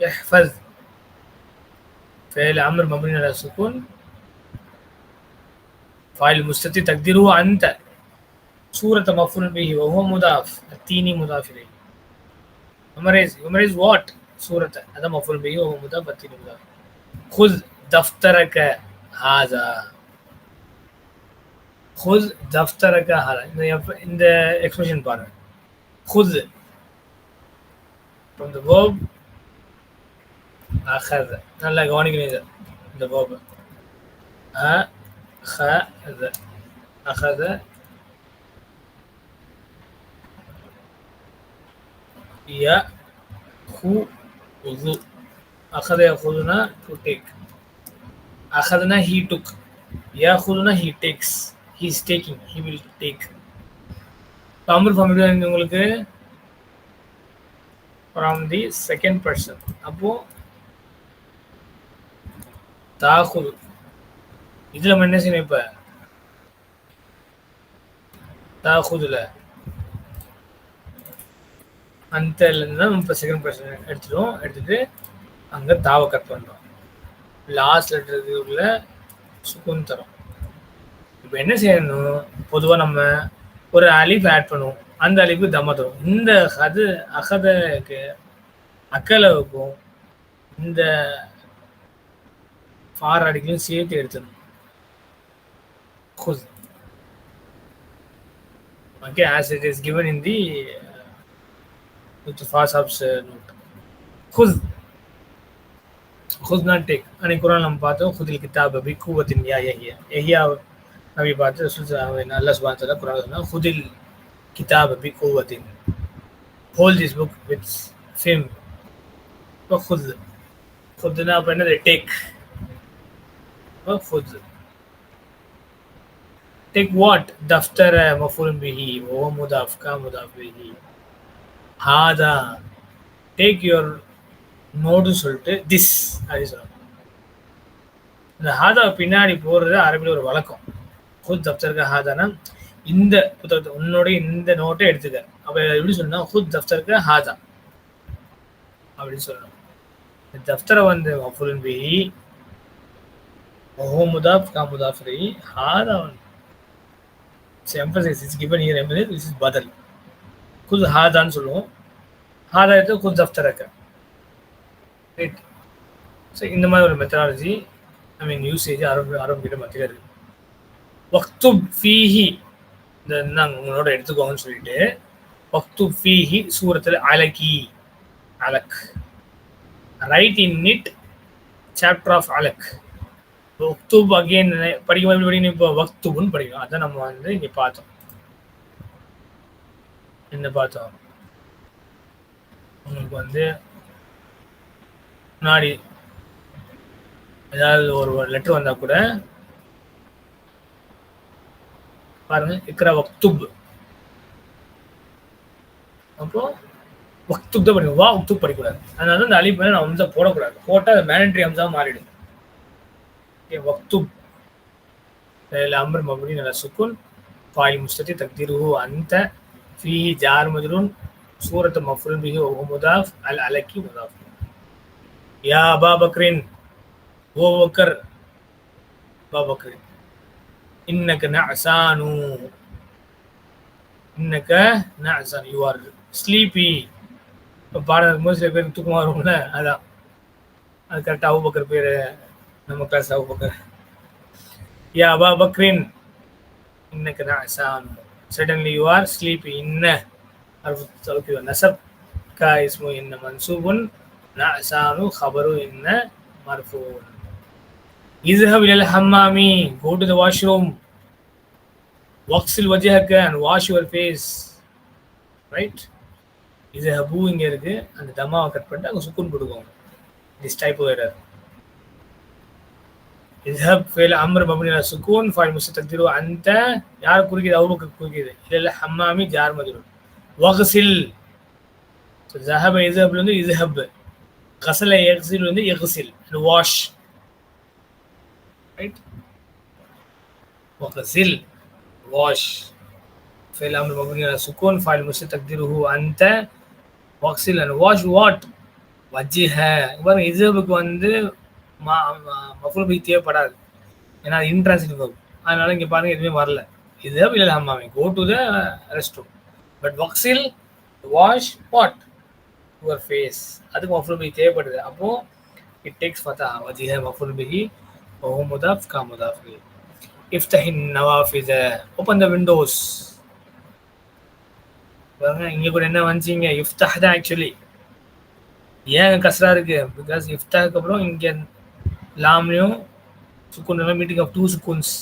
يحفظ فعل أمر مبني على السكون فاعل مستتر تقديره أنت. سورة مفعول به وهو مضاف. التيني مضاف إليه. Memorize. Memorize وات سورة هذا مفعول به وهو مضاف. التيني مضاف. خذ دفترك هذا. خذ دفترك هذا. إن ذا اكسبريشن بار خذ. From the verb அஹத நல்லா கவனிக்கணும் இது. இந்த கோபு அஹத அஹத ய ஹு உது அஹத யஹுதுனா டு டேக் அஹதனா he took யஹுதுனா he takes he is taking he will take Tamil ஃபமிலியாக இருந்தவங்களுக்கு ஃப்ரம் தி செகண்ட் பர்சன் அப்போது தாகுது இதுல நம்ம என்ன செய்யணும் இப்ப? தாகுதுல அந்த இருந்து தான் இப்போ செகண்ட் பர்சன் எடுத்துட்டோம் எடுத்துட்டு அங்க தாவை கட் பண்றோம். லாஸ்ட் லெட்டருக்கு உள்ள சுக்குன் தரும். இப்போ என்ன செய்யணும்? பொதுவா நம்ம ஒரு அலிஃப் ஆட் பண்ணுவோம். அந்த அலிஃபு தம்ம தரும். இந்த அது அகதக்கு அக்கலவுக்கும் இந்த ஃபார் அடிக்கலையும் சேர்த்து எடுத்துடும் Khuz. Okay, as it is given in the Mustafa Saab's uh, note. Khuz. Khuz not take. And Quran हम पाते हैं खुद किताब अभी कुवत या यही है यही आप अभी बात है रसूल अल्लाह सुबह तला कुरान सुना खुद किताब अभी कुवत hold this book with fame तो खुद खुद ना अपने टेक مأخوذ take what? دفتر مفعول به وهو مضاف كان مضاف به هذا நோடு சொல்லிட்டு திஸ் அப்படி சொல்லணும். இந்த ஹாதா பின்னாடி போடுறது அரபியில் ஒரு வழக்கம். ஹுத் தப்தருக்கு ஹாதானா இந்த புத்தகத்தை உன்னோட இந்த நோட்டை எடுத்துக்க. அப்ப எப்படி சொன்னா ஹுத் தப்தருக்கு ஹாதா அப்படின்னு சொல்லணும். தப்தரை வந்து மஃபுலின் பி وهو مضاف كان مضاف إليه هذا emphasis is given here emphasis this is بدل ஹார் هذا சொல்லுவோம். هذا இது கொஞ்சம் அஃப்டரக்க ரைட் ஸோ இந்த மாதிரி ஒரு மெத்தடாலஜி ஐ மீன் யூசேஜ் ஆரம்பி ஆரம்பிக்கிற மத்தியில் இருக்கு. வக்து ஃபீஹி இந்த நாங்கள் உங்களோட எடுத்துக்கோங்கன்னு சொல்லிட்டு வக்து ஃபீஹி சூரத்தில் அலக்கி அலக். Right in it chapter of அலக். வக்தூப் அகெயின் படிக்கும் எப்படி படிக்கணும்? இப்போ வக்தூப்னு படிக்கணும். அதான் நம்ம வந்து இங்கே பார்த்தோம். என்ன பார்த்தோம்? உங்களுக்கு வந்து முன்னாடி ஏதாவது ஒரு லெட்டர் வந்தா கூட பாருங்க இக்கரா வக்துப். அப்போ வக்துப் தான் படிக்கணும். வா வக்துப் படிக்கக்கூடாது. அதனால அந்த அழிப்பு நான் அம்சம் போடக்கூடாது. போட்டால் அது மேனட்ரி அம்சா மாறிடும். வக்துப் الأمر مبني على السكون فاعل مستتر تقديره أنت فيه جار مجرور صورة مفعول به وهو مضاف على عليك مضاف يا أبا بكر هو بكر أبا بكر إنك نعسان إنك نعسان you are sleepy இப்போ பாடம் இருக்கும்போது சில பேர் தூக்கமாக வரும்ல அதான் அது கரெக்டாக அவுபக்கர் பேர் நமக்கு அபு பக்கர் யா அபா பக்ரின். இன்னக்கு நான் சான் சடன்லி யூ ஆர் ஸ்லீப் இன்ன அர்ஃபு நசப் கா இஸ்மு இன்ன மன்சூபுன். நாசானு ஹபரு இன்ன மர்ஃபூன். இஸ்ஹப் இலல் ஹம்மாமி. கோ டு த வாஷ்ரூம் வாக்ஸில் வஜஹக்க and wash your face right இது ஹபு இங்கே இருக்குது அந்த தம்மாவை கட் பண்ணிட்டு அங்கே சுக்குன் கொடுக்கோங்க திஸ் டைப் ஆஃப் எரர் இஸ்ஹப் ஃபேல் அம்ர் மபுனில சுக்கூன் ஃபாயில் முஸ்தக்திரு அந்த யார் குறிக்கிது அவருக்கு குறிக்கிது இல்லை ஹம்மாமி ஜார் மதிரும் வகசில். ஜஹப இஸ்ஹப்லேருந்து இஸ்ஹப். கசல எக்ஸில் வந்து எக்ஸில் வாஷ். ரைட் வகசில். வாஷ். ஃபேல் அம்ர் மபுனில சுக்கூன் ஃபாயில் முஸ்தக்திரு அந்த வகசில் வாஷ் வாட்? வஜ்ஜிஹ பாருங்க இஸ்ஹபுக்கு வந்து மஃபுல் பை தேவைப்படாது. ஏன்னா அது இன்ட்ரான்சிட்டிவ் வரும். அதனால இங்கே பாருங்க எதுவுமே வரல. இதுதான் இல்லை ஹம்மாமே go to the rest room but வக்ஸில் wash what your face அதுக்கு மஃபுல் பை தேவைப்படுது. அப்போது இட் டேக்ஸ் ஃபத்தா வஜிஹ மஃபுல் பிஹி ஓ முதாஃப் கா முதாஃப் இஃப் த ஹின் இஃப்தஹின் நவாஃபித. ஓப்பன் த விண்டோஸ் பாருங்க இங்கே கூட என்ன வந்துச்சிங்க? இஃப்தா தான் ஆக்சுவலி ஏன் கசரா இருக்கு? பிகாஸ் இஃப்தாக்கு அப்புறம் இங்கே லாம்லயும் சுக்குன் எல்லாம் meeting of two சுக்குன்ஸ்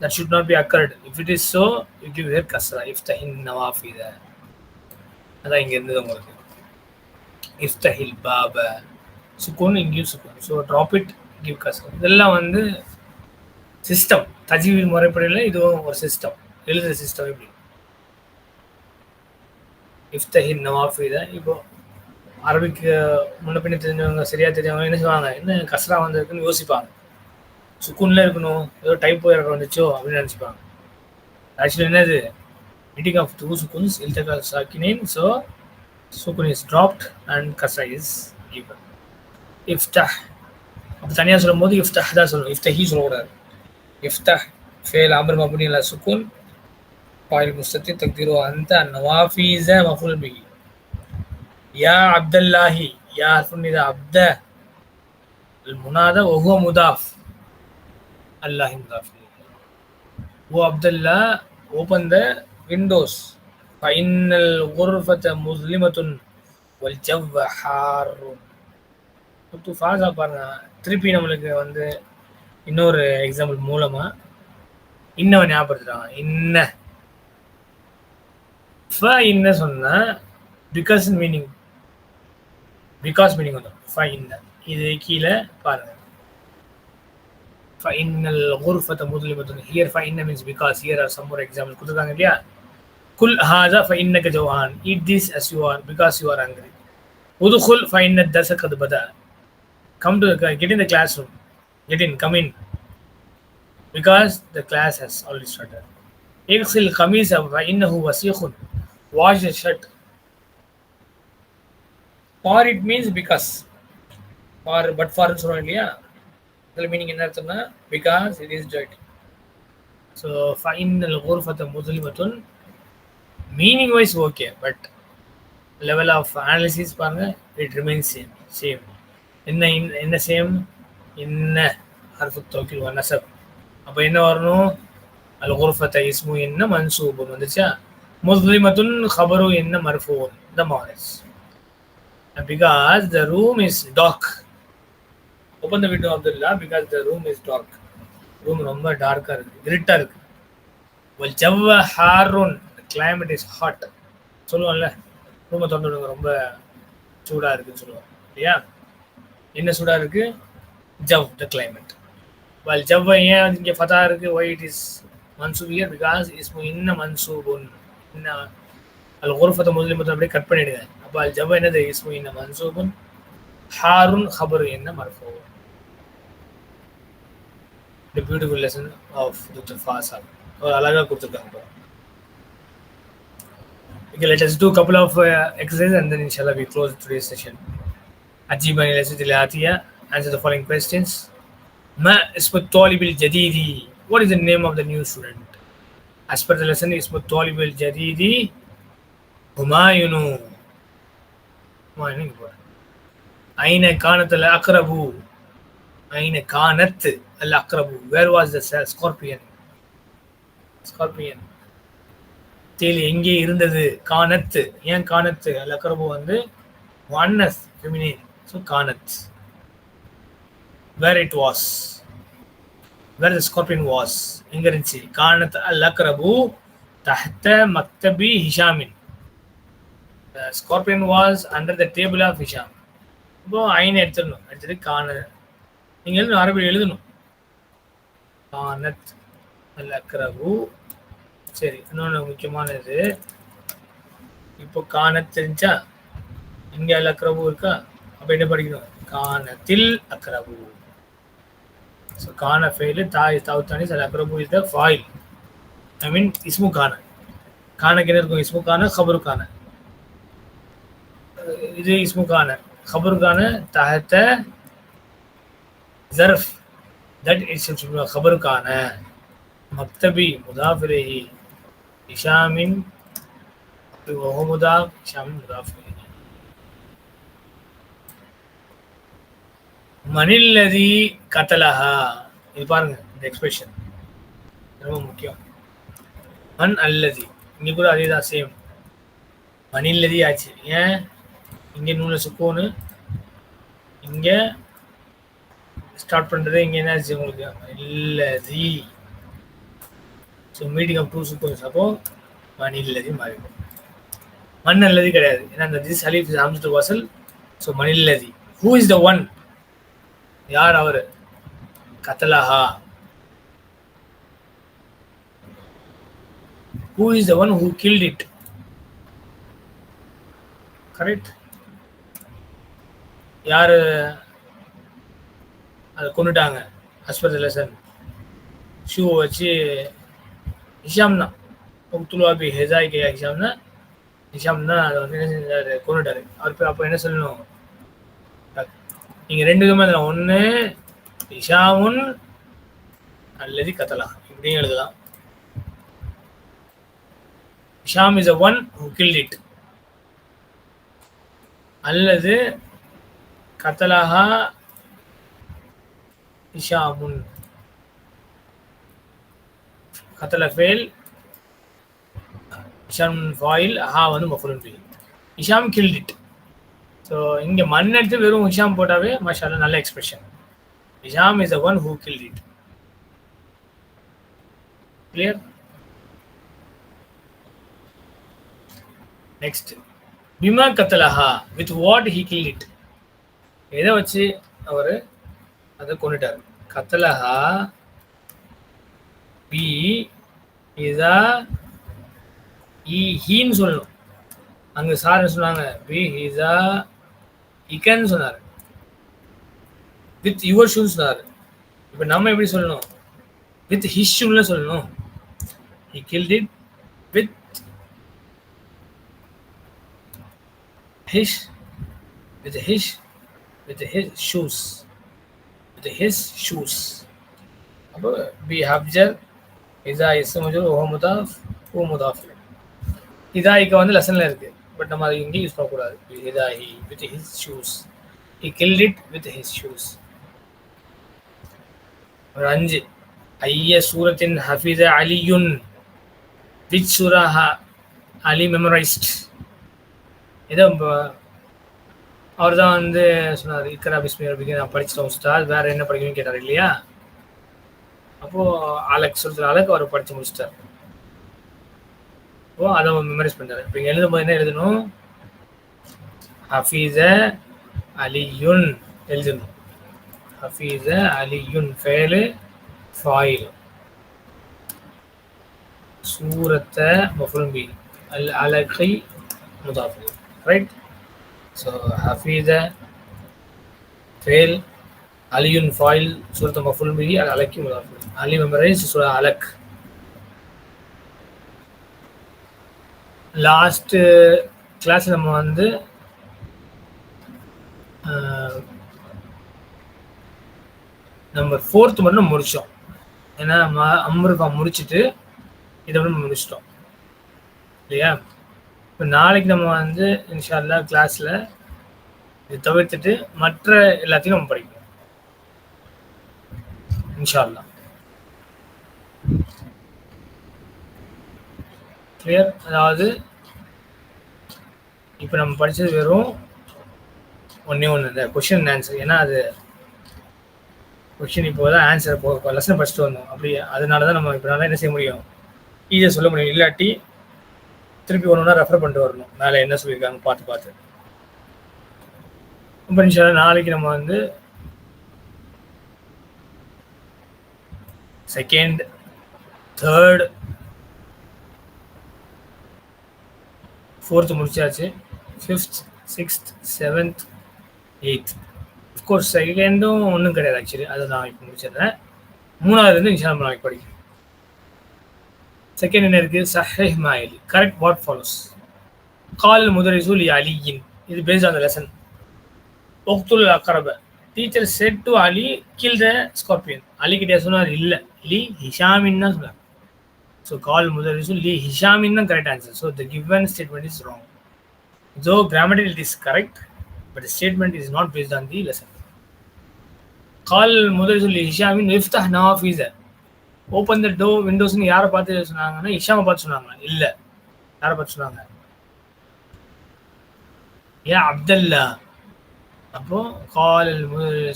that should not be occurred if it is so you give here கஸ்ரா இஃப்தஹின் நவாஃபித அதான் இங்கே இருந்தது உங்களுக்கு. இஃப்தஹில் பாப சுக்குன் இங்கேயும் சுக்குன் ஸோ ட்ராப் இட் கிவ் கஸ்ரா இதெல்லாம் வந்து சிஸ்டம் தஜீவின் முறைப்படியில் இதுவும் ஒரு சிஸ்டம் எழுதுற சிஸ்டம் இப்படி இஃப்தஹின் நவாஃபித இப்போ அரபிக்கு முன்ன பின்ன தெரிஞ்சவங்க சரியா தெரிஞ்சவங்க என்ன செய்வாங்க? என்ன கசரா வந்திருக்குன்னு யோசிப்பாங்க. சுக்குன்ல இருக்கணும் ஏதோ டைப் போய் வந்துச்சோ அப்படின்னு நினச்சிப்பாங்க. ஆக்சுவலி என்னது? மீட்டிங் ஆஃப் டூ சுக்குன்ஸ் இல்தகா சாக்கினேன். ஸோ சுக்குன் இஸ் ட்ராப்ட் அண்ட் கசரா இஸ் ஈவன் இஃப்டா அப்போ தனியாக சொல்லும்போது இஃப்தஹ் தான் சொல்லணும் இஃப்தஹி சொல்லக்கூடாது. இஃப்தஹ் ஃபேல் அமர் மபுனி அல்ல சுக்குன். பாயில் முஸ்தத்தி தக்திரோ அந்த நவாஃபீஸ மஃபுல் பிகி யா அப்தல்லாஹி யா சுன்னிதா அப்த முனாத ஒஹோ முதாஃப். அல்லாஹி முதாஃப். ஓ Abdullah open the windows. Final குர்ஃபத முஸ்லிமத்துன் வல் ஜவ்வ ஹாரும் குத்து ஃபாஸா பாருங்க. திருப்பி நம்மளுக்கு வந்து இன்னொரு எக்ஸாம்பிள் மூலமாக இன்னவன் ஞாபகப்படுத்துறான் இன்ன. ஃப இன்ன சொன்னால் பிகாஸ் மீனிங் பிகாஸ் மீனிங் வந்துடும் ஃபைனல் இது கீழே பாருங்கள் ஃபைனல் குர்ஃபத்தை முதலில் பார்த்தோம் here fine means because here are some ஒரு எக்ஸாம்பிள் கொடுத்துருக்காங்க இல்லையா? குல் ஹாஜா ஃபைன்னக ஜவான் it this as you are because you are angry உதுகுல் ஃபைன் தசகது பதா come to get in the class room get in come in because the class has already started எக்ஸில் கமீஸ் இன்னஹு வசீஹுன் wash shirt for it means because for but ஃபார்னு சொல்லுவோம் இல்லையா? இதில் meaning என்ன அர்த்தம்னா because it is dirt so fine ஊர்ஃபத்தை மற்றும் meaning wise okay but level of analysis பாருங்க இட் ரிமைன்ஸ் சேம் சேம் என்ன இன்- என்ன சேம் என்ன? ஹர்ஃபு தோக்கில் நசப் அப்போ என்ன வரணும்? அல் குர்ஃபத்தை இஸ்மு என்ன? மன்சூபம் வந்துச்சா? முஸ்லிமத்துன் ஹபரு என்ன? மர்ஃபூன் த மாரஸ் because the room is dark. Open the window of the lab because the room is dark. Room ரொம்ப டார்க்காக இருக்கு. இருட்டா இருக்கு. Well ஜவ்வ ஹாருன் கிளைமேட் இஸ் ஹாட் சொல்லுவோம்ல ரூமை திறந்து விடுங்க ரொம்ப சூடாக இருக்குன்னு சொல்லுவோம். இல்லையா? என்ன சூடாக இருக்கு? ஜவ் த கிளைமேட் வல் ஜவ்வ ஏன் இங்கே ஃபதா இருக்கு? Why இஸ் is மன்சூப் பிகாஸ் இஸ் ismu இன்ன மன்சூபுன் இன்ன ஃபத்தை முதலில் மொத்தம் அப்படியே கட் பண்ணிவிடுங்க Wal Jabana the Ismuina Mansubun Harun Khabaru in the Marfu. The beautiful lesson of Dr. Fasal or Alaga Kurtukamba. Okay, let us do a couple of uh, exercises and then inshallah we close today's session. أجيب عن الأسئلة الآتية answer the following questions ما اسم الطالب الجديد what is the name of the new student as per the lesson اسم الطالب الجديد هما ينو என்னைக்கு போகிறேன் ஐன காணத்தில் அக்ரபு. ஐன காணத்து அல்ல அக்ரபு. Where was the scorpion scorpion Teli எங்கே இருந்தது? காணத்து. ஏன் காணத்து? அல்ல அக்ரபு வந்து ஒன்னஸ் ஃபெமினின் ஸோ காணத் where it was where the scorpion was எங்க இருந்துச்சு? காணத் அல்ல அக்ரபு தஹ்த மக்தபி ஹிஷாமின். Scorpion was under the table of Hisham இப்போ ஐன் எடுத்துடணும். எடுத்துட்டு கான நீங்க எழுதணும் அரபி எழுதணும். கானத் அல் அக்ரபு சரி இன்னொன்று முக்கியமானது. இப்போ கானத் தெரிஞ்சா இங்க அல் அக்ரபு இருக்கா? அப்போ என்ன படிக்கணும்? கானத்தில் அக்ரபு. ஸோ கான ஃபெயிலு தாய் தாவுத்தானி அல் அக்ரபு is the file I mean இஸ்மு கான கானக்கு என்ன இருக்கும்? இஸ்மு கான ஹபரு கான இது இஸ்முக்கான खबरக்கான தகத்த ஜர்ஃப் தட் இஸ் खबरக்கான மக்தபி முதாஃபிரஹி இஷாமின் وهو مضاف இஷாமின் முதாஃப் மனில்லதி கத்தலஹா இது பாருங்க இந்த எக்ஸ்பிரஷன் ரொம்ப முக்கியம் மண் அல்லதி இன்னைக்கு கூட அதே தான் சேம் மணில்லதி ஆச்சு ஏன் இங்கே நூல சுக்கோனு இங்க ஸ்டார்ட் பண்றது இங்க என்ன ஆச்சு உங்களுக்கு? இல்லதி ஸோ மீட்டிங் ஆஃப் டூ சுக்கோன்ஸ் அப்போ மணில்லதி மாறிடும் மண் அல்லது கிடையாது. ஏன்னா அந்த திஸ் சலீஃப் ஆம்ஸ்டு வாசல் ஸோ மணில்லதி ஹூ இஸ் த ஒன் யார் அவர்? கத்தலஹா. Who is the one who killed it correct யாரு? அதை கொண்டுட்டாங்க. ஹஸ்பத்தில் சார் ஷூவை வச்சு ஹிஷாம் தான். உக்துலுவாபி ஹெசாய் கே ஹிஷாம் தான். ஹிஷாம் தான் அதை வந்து என்ன செஞ்சாரு? கொண்டுட்டாரு. அவர் பேர் அப்போ என்ன சொல்லணும்? நீங்க ரெண்டுக்குமே அதில் ஒன்று ஹிஷாமுன் அல்லது கத்தலாம். இப்படியும் எழுதலாம். Hisham is a one who kill it அல்லது கத்தலஹா ஹிஷாமுன் கத்தல ஃபேல். ஹிஷாம் ஃபாயில் ஹா வந்து மஃபுலுன் ஃபீல். ஹிஷாம் கில்ட் இட் ஸோ இங்கே மண் எடுத்து வெறும் ஹிஷாம் போட்டாவே மாஷால நல்ல expression Hisham is the one who killed it clear next பிமா கத்தலஹா with what he kill it எதை வச்சு அவர் அதை கொண்டுட்டார்? கத்தலஹா பி இதா இ ஹீன்னு சொல்லணும். அங்க சார் சொன்னாங்க? பி ஹிசா இக்கன்னு சொன்னார். வித் யுவர் ஷூன்னு சொன்னார். இப்போ நம்ம எப்படி சொல்லணும்? வித் ஹிஸ் ஷூன்ல சொல்லணும். He killed it with his with his with his shoes. With his shoes. அப்போ பி ஹப்ஜர் இதா இஸ்மஜுல் ஓ முதாஃப் ஓ முதாஃப் இதாய்க்கு வந்து லெசனில் இருக்கு. பட் நம்ம அதை இங்கே யூஸ் பண்ணக்கூடாது. இதாஹி with his shoes he killed it with his shoes ஒரு அஞ்சு. ஐய சூரத்தின் ஹஃபீத அலியுன். விச் சூரா அலி மெமரைஸ்ட் ஏதோ அவர் தான் வந்து சொன்னார் இக்கரா பிஸ்மி ரபிக்கு நான் படிச்சிட்டோம் உஸ்தாத் வேற என்ன படிக்கணும்னு கேட்டார் இல்லையா? அப்போ அலக் சொல்ற அலக் அவர் படிச்சு முடிச்சிட்டார். அப்போ அதை மெமரைஸ் பண்ணாரு இப்போ எழுதும் போது என்ன எழுதணும்? ஹஃபீஸ அலியுன் எழுதணும். ஹஃபீஸ அலியுன் ஃபேலு ஃபாயில். சூரத்தை மஃபுல் பி. அல் அலகை முதாஃபு. ரைட் ஸோ ஹஃபீத ஃபேல் அலியுன் ஃபாயில் சுரத்து மஃபுல் பிஹி அல் அலக்கி முலாஃபுல் அலி மெமரைஸ் சுர அலக் லாஸ்ட்டு கிளாஸ் நம்ம வந்து நம்ம ஃபோர்த் மட்டும் முடித்தோம் ஏன்னா அம்ருஃபா முடிச்சுட்டு இதை மட்டும் முடிச்சிட்டோம் இல்லையா இப்போ நாளைக்கு நம்ம வந்து இன்ஷால்லா கிளாஸில் இது தவிர்த்துட்டு மற்ற எல்லாத்தையும் நம்ம படிக்கணும். இன்ஷால்லா கிளியர் அதாவது இப்போ நம்ம படித்தது வெறும் ஒன்றே ஒன்று இந்த கொஷின் ஆன்சர் ஏன்னா அது கொஷின் இப்போ தான் ஆன்சர் இப்போ லெசன் படிச்சுட்டு வந்தோம். அப்படி அதனால தான் நம்ம இப்போ என்ன செய்ய முடியும்? ஈஸியாக சொல்ல முடியும். இல்லாட்டி திருப்பி ஒன்று ரெஃபர் பண்ணிட்டு வரணும். மேலே என்ன சொல்லியிருக்காங்க பார்த்து பார்த்து. ரொம்ப நிமிஷம் நாளைக்கு நம்ம வந்து செகண்ட் தேர்ட் ஃபோர்த்து முடிச்சாச்சு. Fifth sixth seventh eighth of course செகண்டும் ஒன்றும் கிடையாது ஆக்சுவலி அதை நான் இப்போ முடிச்சிடுறேன். மூணாவது இருந்து இன்ஷா நாளைக்கு படிக்கிறேன் செகண்ட் என்ன இருக்கு சஹேஹ் மாயிலி கரெக்ட் வாட் ஃபாலோஸ் கால் முதரிசூல் அலியின் இது பேஸ்ட் ஆன் த லெசன் ஒக்துல் அக்கரப teacher said to Ali kill the scorpion Ali கிட்டே சொன்னார் இல்லை. லி ஹிஷாமின் தான் சொன்னார் ஸோ கால் முதல் லி ஹிஷாமின் தான் correct answer so the given statement is wrong though கிராமட்டில் it is correct but statement is not based on the lesson கால் முதல் சொல்லி ஹிஷாமின் இஃப்தா நவாஃபீஸர் ஓப்பன் த டோ விண்டோஸ்னு யாரை பார்த்து சொன்னாங்கன்னா இஷாமை பார்த்து சொன்னாங்க இல்லை. யாரை பார்த்து சொன்னாங்க? ஏ அப்தல்லா. அப்போ கால்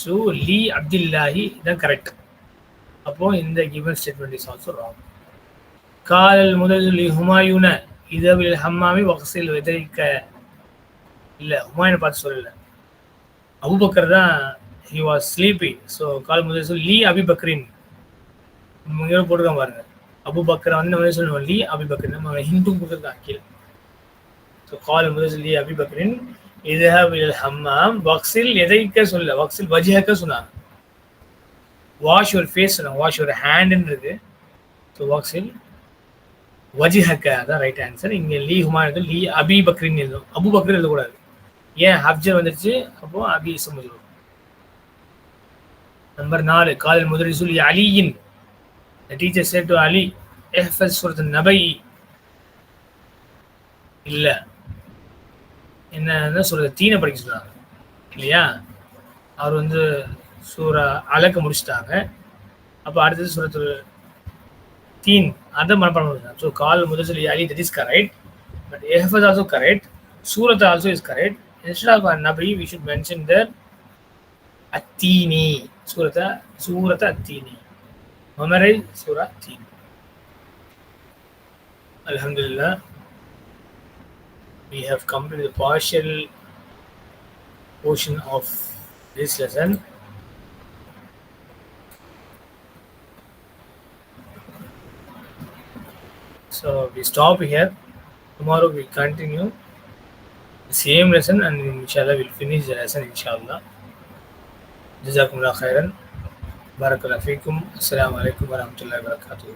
சு லி அப்துல்லாஹி இதான் கரெக்ட் அப்போ இந்த given statement is also wrong கால் முதல் லி ஹுமாயூன இதவில் ஹம்மாமி வக்சில் விதைக்க இல்லை ஹுமாயூனை பார்த்து சொல்லல. அபுபக்கர் தான் ஹி வாஸ் ஸ்லீப்பி ஸோ கால் முதல் சொல்லி லீ நம்ம இங்கே போட்டுருக்கான் பாருங்க. அபு பக்கரை வந்து நம்ம சொல்லுவோம்? லீ அபி பக்கர். நம்ம ஹிந்து கொடுத்துருக்கான் கீழே ஸோ கால் முதல் சொல்லி அபி பக்ரின் இதுஹபில் ஹம்மாம். வக்ஸில் எதைக்க சொல்ல? வக்ஸில் வஜிஹக்க சொன்னாங்க. வாஷ் யுவர் ஃபேஸ் சொன்னாங்க. வாஷ் யுவர் ஹேண்டுன்னு இருக்கு ஸோ வக்ஸில் வஜிஹக்க. அதான் ரைட் ஆன்சர் இங்கே லீ ஹுமான் லீ அபி பக்ரின் எழுதும் அபு பக்ரின் எழுதக்கூடாது. ஏன் ஹப்ஜர் வந்துருச்சு? அப்போ அபி சொல்லுவோம் நம்பர் நாலு காதல் முதலில் சொல்லி அலியின். The teacher said to Ali, Ihfaz Surat Nabai. இல்லை. என்ன சொல்றது தீனை படிக்க சொன்னாங்க இல்லையா? அவர் வந்து சூறா அலக்க முடிச்சிட்டாங்க. அப்போ அடுத்தது சூரத்து தீன் அதை மனப்பாடம் முடிச்சாங்க ஸோ கால் முதல் சொல்லி அலி தட் இஸ் கரெக்ட் பட் எஹஃபத் also correct Surat also is correct instead of நபி வி ஷுட் மென்ஷன் தர் அத்தீனி சூரத்தை சூரத்தை அத்தீனி memorized Surah Alhamdulillah, we have come to the partial portion of this lesson. So we stop here. Tomorrow we continue the same lesson and inshallah we'll finish the lesson inshallah. Jazakumullah khairan. பரக்கலஃபிக்கும் அஸ்லாம் வலைக்கம் வரமத்துல வரகாத்து